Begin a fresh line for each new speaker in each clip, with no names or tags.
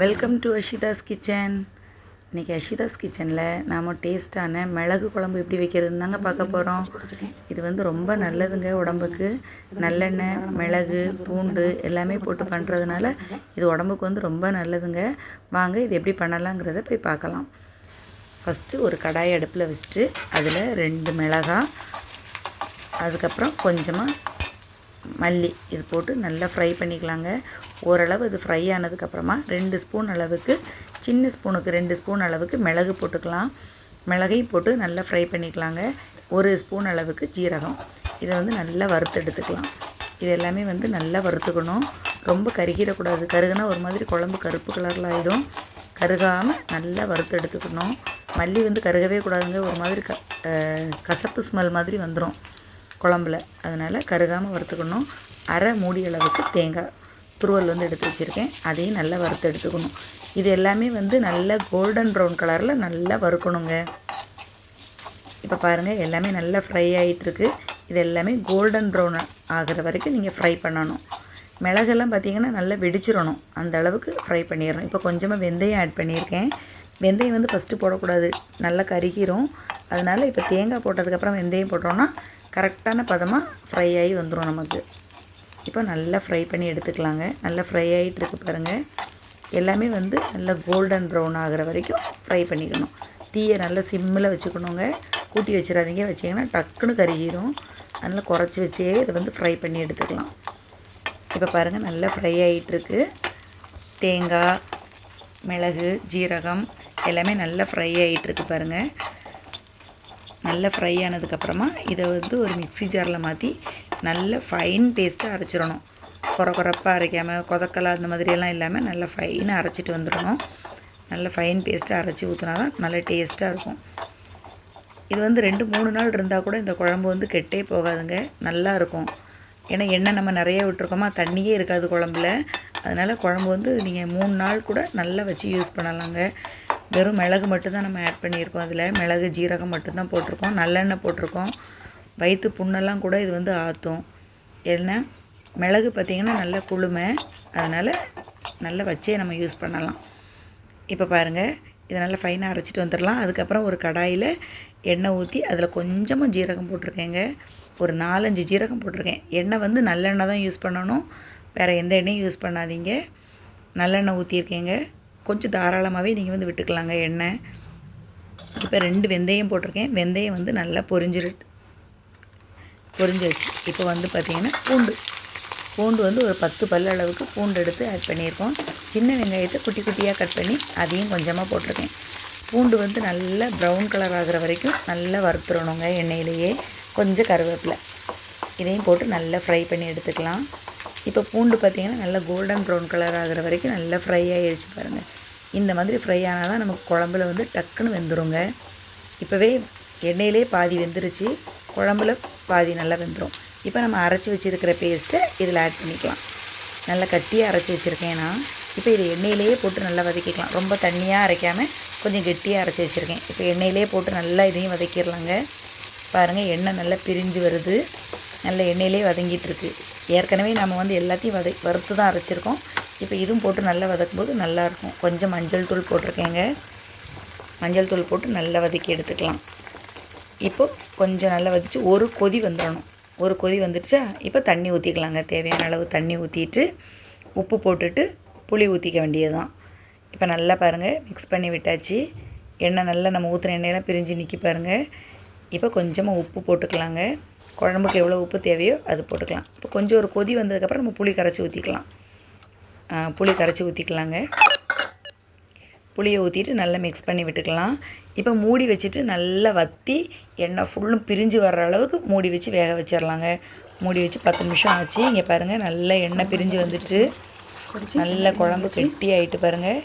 Welcome to அஷிதாஸ் kitchen இன்றைக்கி அஷிதாஸ் கிச்சனில் நாம் டேஸ்ட்டான மிளகு குழம்பு எப்படி வைக்கிறதுன்னு தாங்க பார்க்க போகிறோம் இது வந்து ரொம்ப நல்லதுங்க உடம்புக்கு. நல்லெண்ணெய் மிளகு பூண்டு எல்லாமே போட்டு பண்ணுறதுனால இது உடம்புக்கு வந்து ரொம்ப நல்லதுங்க. வாங்க இது எப்படி பண்ணலாங்கிறத போய் பார்க்கலாம். ஃபஸ்ட்டு ஒரு கடாயை அடுப்பில் வச்சுட்டு அதில் ரெண்டு மிளகாய் அதுக்கப்புறம் கொஞ்சமாக மல்லி இது போட்டு நல்லா ஃப்ரை பண்ணிக்கலாங்க. ஓரளவு இது ஃப்ரை ஆனதுக்கப்புறமா ரெண்டு ஸ்பூன் அளவுக்கு சின்ன ஸ்பூனுக்கு ரெண்டு ஸ்பூன் அளவுக்கு மிளகு போட்டுக்கலாம். மிளகையும் போட்டு நல்லா ஃப்ரை பண்ணிக்கலாங்க. ஒரு ஸ்பூன் அளவுக்கு ஜீரகம். இதை வந்து நல்லா வறுத்து எடுத்துக்கலாம். இது எல்லாமே வந்து நல்லா வறுத்துக்கணும். ரொம்ப கருகிடக்கூடாது. கருகுனா ஒரு மாதிரி குழம்பு கருப்பு கலரில் ஆகிடும் கருகாமல் நல்லா வறுத்து எடுத்துக்கணும். மல்லி வந்து கருகவே கூடாதுங்க. ஒரு மாதிரி க கசப்பு ஸ்மெல் மாதிரி வந்துடும் குழம்புல. அதனால் கருகாமல் வறுத்துக்கணும். அரை மூடி அளவுக்கு தேங்காய் துருவல் வந்து எடுத்து வச்சுருக்கேன். அதையும் நல்லா வறுத்து எடுத்துக்கணும். இது எல்லாமே வந்து நல்லா கோல்டன் ப்ரௌன் கலரில் நல்லா வறுக்கணுங்க. இப்போ பாருங்கள் எல்லாமே நல்லா ஃப்ரை ஆகிட்டுருக்கு இது எல்லாமே கோல்டன் ப்ரௌன் ஆகிற வரைக்கும் நீங்கள் ஃப்ரை பண்ணணும். மிளகெல்லாம் பார்த்திங்கன்னா நல்லா வெடிச்சிடணும். அந்த அளவுக்கு ஃப்ரை பண்ணிடணும். இப்போ கொஞ்சமாக வெந்தயம் ஆட் பண்ணியிருக்கேன். வெந்தயம் வந்து ஃபஸ்ட்டு போடக்கூடாது. நல்லா கருகிரும். அதனால் இப்போ தேங்காய் போட்டதுக்கப்புறம் வெந்தயம் போட்டோன்னா கரெக்டான பதமாக ஃப்ரை ஆகி வந்துடும் நமக்கு. இப்போ நல்லா ஃப்ரை பண்ணி எடுத்துக்கலாங்க. நல்லா ஃப்ரை ஆகிட்டு இருக்கு பாருங்கள் எல்லாமே வந்து நல்லா கோல்டன் ப்ரௌன் ஆகிற வரைக்கும் ஃப்ரை பண்ணிக்கணும். தீயை நல்லா சிம்மில் வச்சுக்கணுங்க. கூட்டி வச்சிடாதீங்க. வச்சிங்கன்னா டக்குன்னு கருகிடும் அதனால் குறைச்சி வச்சே இதை வந்து ஃப்ரை பண்ணி எடுத்துக்கலாம். இப்போ பாருங்கள் நல்லா ஃப்ரை ஆகிட்டுருக்கு தேங்காய் மிளகு ஜீரகம் எல்லாமே நல்லா ஃப்ரை ஆகிட்டுருக்கு பாருங்கள் நல்லா ஃப்ரை ஆனதுக்கப்புறமா இதை வந்து ஒரு மிக்ஸி ஜாரில் மாற்றி நல்ல ஃபைன் பேஸ்ட்டாக அரைச்சிடணும். குறை குறைப்பாக அரைக்காமல் கொதக்கலை அந்த மாதிரியெல்லாம் இல்லாமல் நல்லா ஃபைனாக அரைச்சிட்டு வந்துடணும். நல்ல ஃபைன் பேஸ்ட்டாக அரைச்சி ஊற்றினா தான் நல்ல டேஸ்ட்டாக இருக்கும். இது வந்து ரெண்டு மூணு நாள் இருந்தால் கூட இந்த குழம்பு வந்து கெட்டே போகாதுங்க. நல்லா இருக்கும். ஏன்னா எண்ணெய் நம்ம நிறைய விட்டுருக்கோமா தண்ணியே இருக்காது குழம்புல. அதனால் குழம்பு வந்து நீங்கள் மூணு நாள் கூட நல்லா வச்சு யூஸ் பண்ணலாங்க. வெறும் மிளகு மட்டும்தான் நம்ம ஆட் பண்ணியிருக்கோம் அதில். மிளகு ஜீரகம் மட்டும்தான் போட்டிருக்கோம். நல்லெண்ணெய் போட்டிருக்கோம். வயிற்று புண்ணெல்லாம் கூட இது வந்து ஆற்றும் ஏன்னா மிளகு பார்த்திங்கன்னா நல்ல குளுமை. அதனால் நல்லா வச்சே நம்ம யூஸ் பண்ணலாம். இப்போ பாருங்கள் இதை நல்லா ஃபைனாக அரைச்சிட்டு வந்துடலாம். அதுக்கப்புறம் ஒரு கடாயில் எண்ணெய் ஊற்றி அதில் கொஞ்சமாக ஜீரகம் போட்டிருக்கேங்க. ஒரு நாலஞ்சு ஜீரகம் போட்டிருக்கேன். எண்ணெய் வந்து நல்லெண்ணெய் தான் யூஸ் பண்ணணும். வேறு எந்த எண்ணெயும் யூஸ் பண்ணாதீங்க. நல்லெண்ணெய் ஊற்றியிருக்கேங்க கொஞ்சம் தாராளமாகவே நீங்கள் வந்து விட்டுக்கலாங்க எண்ணெய் இப்போ ரெண்டு வெந்தயம் போட்டிருக்கேன். வெந்தயம் வந்து நல்லா பொரிஞ்சிரு பொரிஞ்சிருச்சு. இப்போ வந்து பார்த்திங்கன்னா பூண்டு. பூண்டு வந்து ஒரு பத்து பல் அளவுக்கு பூண்டு எடுத்து ஆட் பண்ணியிருக்கோம். சின்ன வெங்காயத்தை குட்டி குட்டியாக கட் பண்ணி அதையும் கொஞ்சமாக போட்டிருக்கேன். பூண்டு வந்து நல்லா ப்ரௌன் கலர் ஆகிற வரைக்கும் நல்லா வறுத்துடணுங்க எண்ணெயிலேயே. கொஞ்சம் கருவேப்பிலை. இதையும் போட்டு நல்லா ஃப்ரை பண்ணி எடுத்துக்கலாம். இப்போ பூண்டு பார்த்திங்கன்னா நல்லா கோல்டன் ப்ரௌன் கலர் ஆகிற வரைக்கும் நல்லா ஃப்ரை ஆகிடுச்சு பாருங்கள் இந்த மாதிரி ஃப்ரை ஆனால் தான் நமக்கு குழம்புல வந்து டக்குன்னு வெந்துருங்க. இப்போவே எண்ணெயிலே பாதி வெந்துருச்சு குழம்புல பாதி நல்லா வெந்துடும் இப்போ நம்ம அரைச்சி வச்சுருக்கிற பேஸ்ட்டை இதில் ஆட் பண்ணிக்கலாம். நல்லா கட்டியாக அரைச்சி வச்சுருக்கேன் நான். இப்போ இதை எண்ணெயிலேயே போட்டு நல்லா வதக்கிக்கலாம். ரொம்ப தண்ணியாக அரைக்காமல் கொஞ்சம் கெட்டியாக அரைச்சி வச்சுருக்கேன். இப்போ எண்ணெயிலே போட்டு நல்லா இதையும் வதக்கிடலாங்க. பாருங்கள் எண்ணெய் நல்லா பிரிஞ்சு வருது. நல்ல எண்ணெயிலே வதங்கிட்டுருக்கு ஏற்கனவே நம்ம வந்து எல்லாத்தையும் வதை வறுத்து தான் அரைச்சிருக்கோம். இப்போ இதுவும் போட்டு நல்லா வதக்கும்போது நல்லாயிருக்கும். கொஞ்சம் மஞ்சள் தூள் போட்டிருக்கேங்க. மஞ்சள் தூள் போட்டு நல்லா வதக்கி எடுத்துக்கலாம். இப்போ கொஞ்சம் நல்லா வதச்சு ஒரு கொதி வந்துடணும். ஒரு கொதி வந்துடுச்சா? இப்போ தண்ணி ஊற்றிக்கலாங்க தேவையான அளவு தண்ணி ஊற்றிட்டு உப்பு போட்டுட்டு புளி ஊற்றிக்க வேண்டியது தான் இப்போ நல்லா பாருங்கள் மிக்ஸ் பண்ணி விட்டாச்சு. எண்ணெய் நல்லா நம்ம ஊற்றுன எண்ணெயெல்லாம் பிரிஞ்சு நிற்கி பாருங்கள் இப்போ கொஞ்சமாக உப்பு போட்டுக்கலாங்க. குழம்புக்கு எவ்வளோ உப்பு தேவையோ அது போட்டுக்கலாம். இப்போ கொஞ்சம் ஒரு கொதி வந்ததுக்கப்புறம் நம்ம புளி கரைச்சி ஊற்றிக்கலாம் புளி கரைச்சி ஊற்றிக்கலாங்க புளியை ஊற்றிட்டு நல்லா மிக்ஸ் பண்ணி விட்டுக்கலாம். இப்போ மூடி வச்சுட்டு நல்லா வற்றி எண்ணெய் ஃபுல்லும் பிரிஞ்சு வர்ற அளவுக்கு மூடி வச்சு வேக வச்சிடலாங்க மூடி வச்சு பத்து நிமிஷம் ஆச்சு. இங்கே பாருங்கள் நல்லா எண்ணெய் பிரிஞ்சு வந்துட்டு நல்ல குழம்பு கெட்டி ஆகிட்டு பாருங்கள்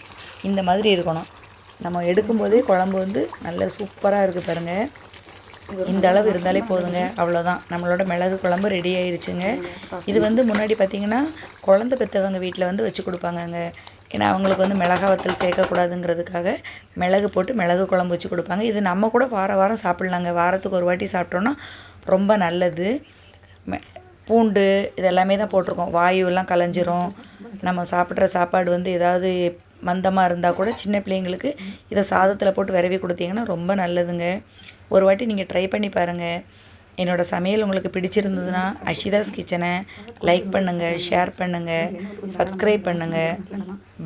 இந்த மாதிரி இருக்கணும். நம்ம எடுக்கும்போதே குழம்பு வந்து நல்ல சூப்பராக இருக்குது பாருங்கள் இந்த அளவு இருந்தாலே போதுங்க. அவ்வளோதான் நம்மளோட மிளகு குழம்பு ரெடி ஆயிடுச்சுங்க இது வந்து முன்னாடி பார்த்திங்கன்னா குழந்த பெற்றவங்க வீட்டில் வந்து வச்சு கொடுப்பாங்கங்க. ஏன்னா அவங்களுக்கு வந்து மிளகா வத்தல் சேர்க்கக்கூடாதுங்கிறதுக்காக மிளகு போட்டு மிளகு குழம்பு வச்சு கொடுப்பாங்க. இது நம்ம கூட வார வாரம் சாப்பிட்லாங்க. வாரத்துக்கு ஒரு வாட்டி சாப்பிட்டோன்னா ரொம்ப நல்லது. பூண்டு இதெல்லாமே தான் போட்டிருக்கோம். வாயுவெல்லாம் கலைஞ்சிரும். நம்ம சாப்பிட்ற சாப்பாடு வந்து ஏதாவது மந்தமாக இருந்தால் கூட சின்ன பிள்ளைங்களுக்கு இதை சாதத்தில் போட்டு விரவி கொடுத்தீங்கன்னா ரொம்ப நல்லதுங்க. ஒரு வாட்டி நீங்கள் ட்ரை பண்ணி பாருங்கள் என்னோடய சமையல் உங்களுக்கு பிடிச்சிருந்ததுன்னா அஷிதாஸ் கிச்சனை லைக் பண்ணுங்கள் ஷேர் பண்ணுங்கள் சப்ஸ்கிரைப் பண்ணுங்கள்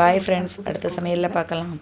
பாய் ஃப்ரெண்ட்ஸ் அடுத்த சமையலில் பார்க்கலாம்.